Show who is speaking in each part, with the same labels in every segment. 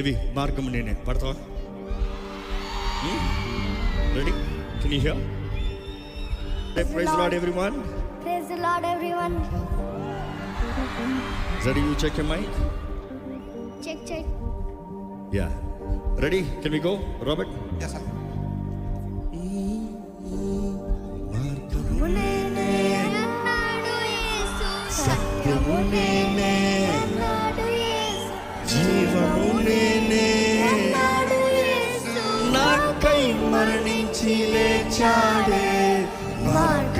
Speaker 1: ఎవి మార్గం నేనే పడతావా ready can you hear praise Lord everyone
Speaker 2: Praise the Lord, everyone.
Speaker 1: Ready you check your mic
Speaker 2: Check, check.
Speaker 1: Yeah ready can we go Robert
Speaker 3: Yes, sir.
Speaker 2: సత్యము నేనే అన్నాడు యేసు.
Speaker 1: సత్యము నేనే
Speaker 2: అన్నాడు యేసు.
Speaker 1: జీవము నేనే. నాకై మరణించి లేచాడే మార్గము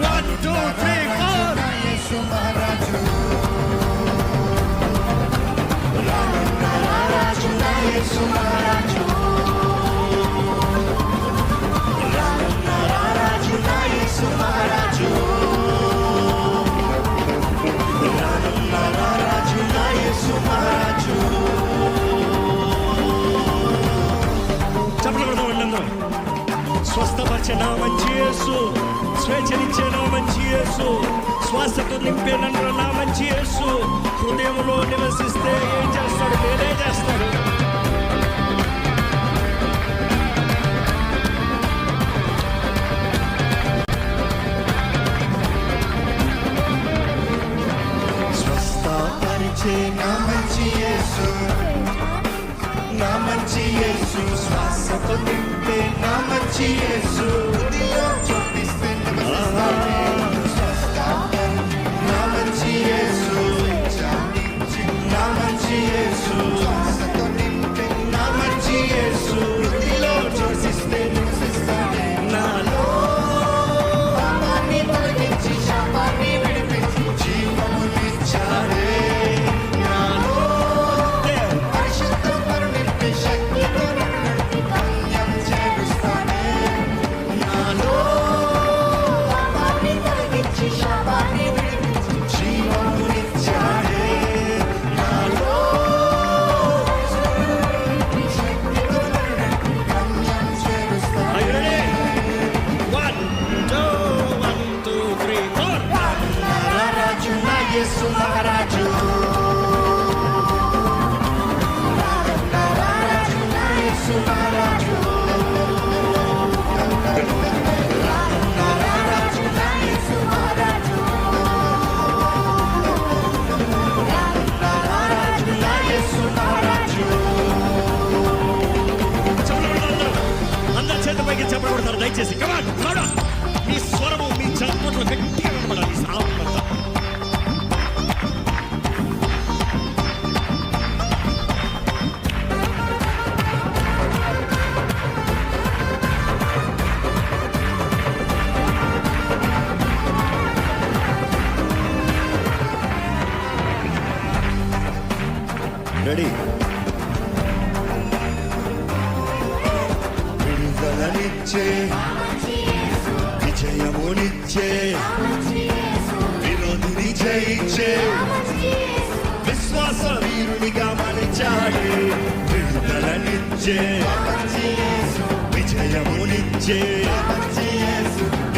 Speaker 3: One, two, three, four.
Speaker 1: Rama Rama Rama స్వస్థపరిచే నా మంచి యేసు. స్వేచ్ఛనిచ్చే నా మంచి యేసు. శ్వాసతో నింపే నన్ను నా మంచి యేసు. హృదయంలో నివసిస్తే ఏం చేస్తాడు? నేనే చేస్తాడు. స్వస్థపరిచే
Speaker 3: నా మంచి యేసు. నా మంచి యేసు. శ్వాసతో నింపే యేసు హృదయంలో
Speaker 1: దయచేసి కమాన్ లౌడా మీ స్వరము మీ చప్పట్లు గట్టిగా వినబడాలి సాగులంతా రెడీ
Speaker 3: ఇచ్చే విజయమునిచ్చే. విరోధిని జయించే. విశ్వాస వీరునిగా
Speaker 1: మలిచాడే. విడుదలనిచ్చే. విజయమునిచ్చే.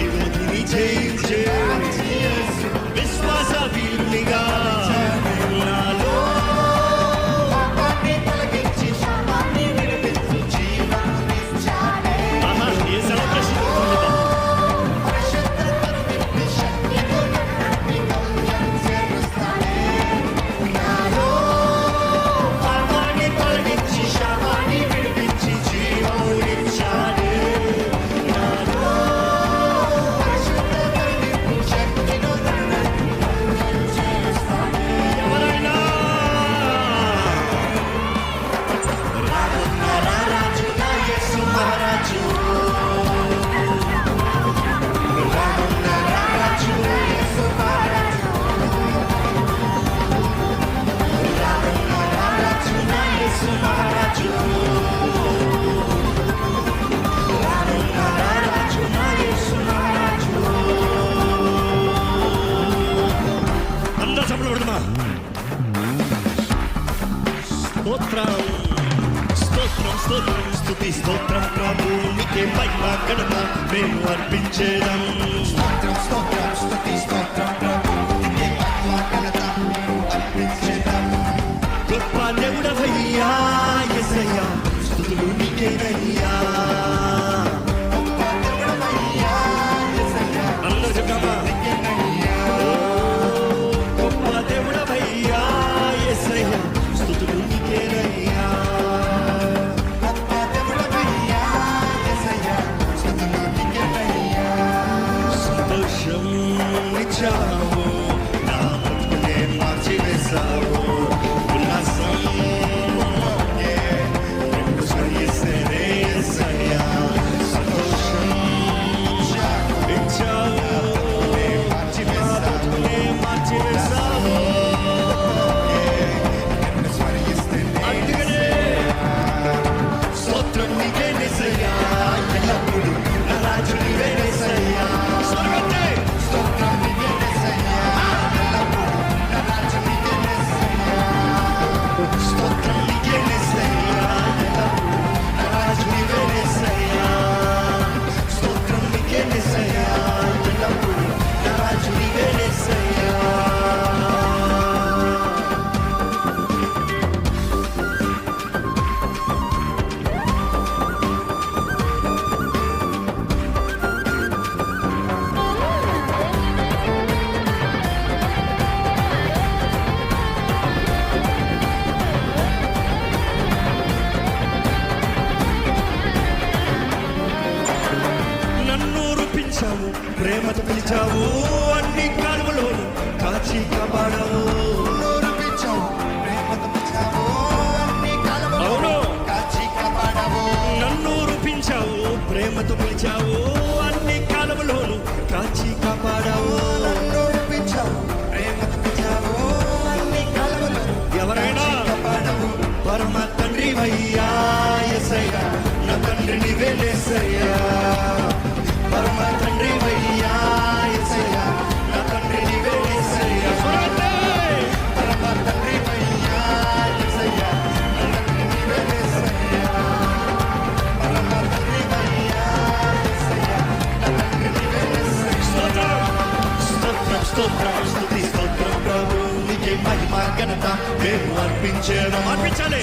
Speaker 1: విరోధిని జయించే. స్తోత్రం స్తోత్రం స్తోత్రం స్థుతి స్తోత్రం ప్రభు నీకే మహిమ గణము మేము అర్పించేదం.
Speaker 3: స్తోత్రం స్తోత్రం స్థుతి స్తోత్రం.
Speaker 1: Ciao. ఏసయ్యా నా తండ్రి నీవే లేసయ్యా పరమ తండ్రి వయ్యా ఏసయ్యా నా తండ్రి నీవే లేసయ్యా పరమ తండ్రి వయ్యా ఏసయ్యా నా తండ్రి నీవే లేసయ్యా పరమ తండ్రి వయ్యా ఏసయ్యా నా తండ్రి నీవే లేసయ్యా స్తోత్రం స్తోత్రం స్తోత్రం ప్రభు. నీకే మహిమ ఘనత మేము అర్పించేదం అర్పించాలి.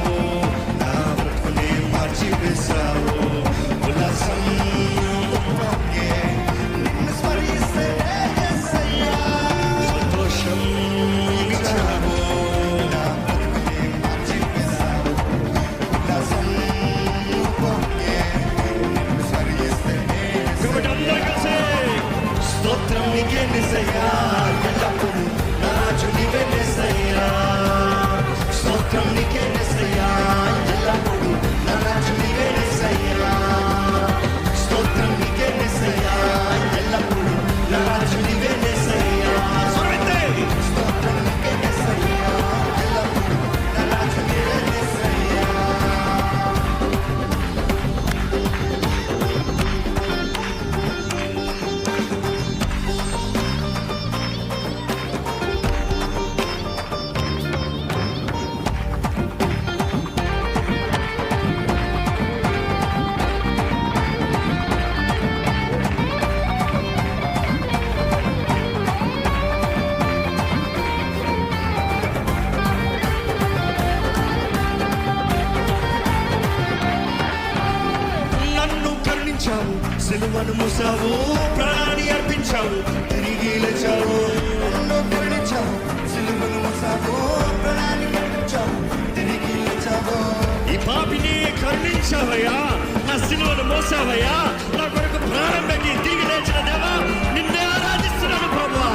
Speaker 1: తిరిగి లేచావు
Speaker 3: నన్ను కరుణించావు సిలువను మోసావు ప్రాణాన్ని కరుణించావు తిరిగి లేచావు
Speaker 1: ఈ పాపిని కరుణించావయ్యా నా సిలువను మోసావయ్యా నా కొరకు ప్రాణం పెట్టి తిరిగి లేచిన దేవా నిన్నే ఆరాధిస్తున్నాను ప్రభా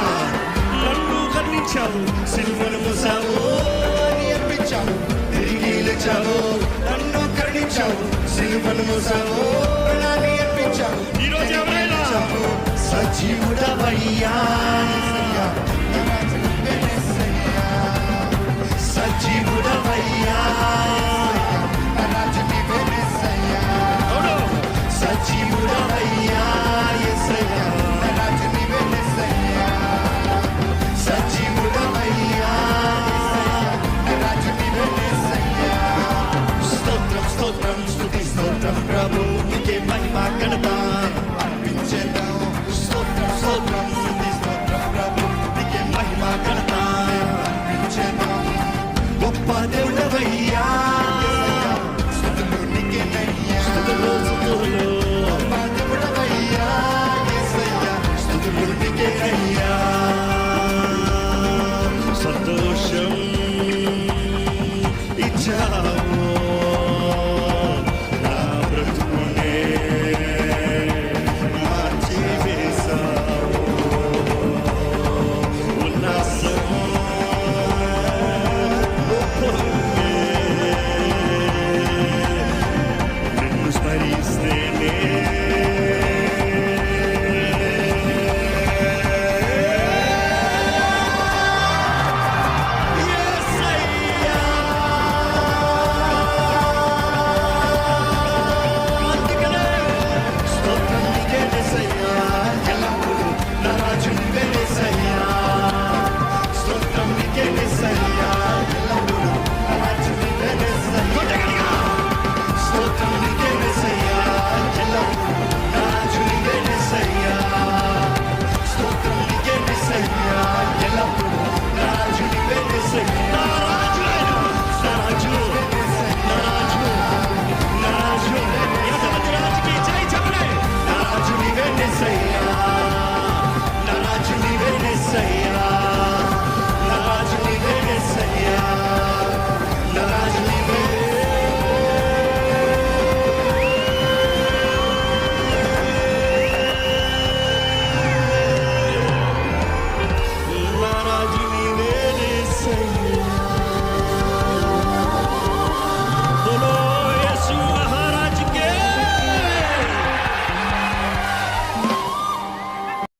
Speaker 1: నన్ను కరుణించావు సిలువను మోసావు
Speaker 3: ప్రాణాన్ని అర్పించావు తిరిగి లేచావు నన్ను కరుణించావు సిలువను మోసావు. ప్రాణాన్ని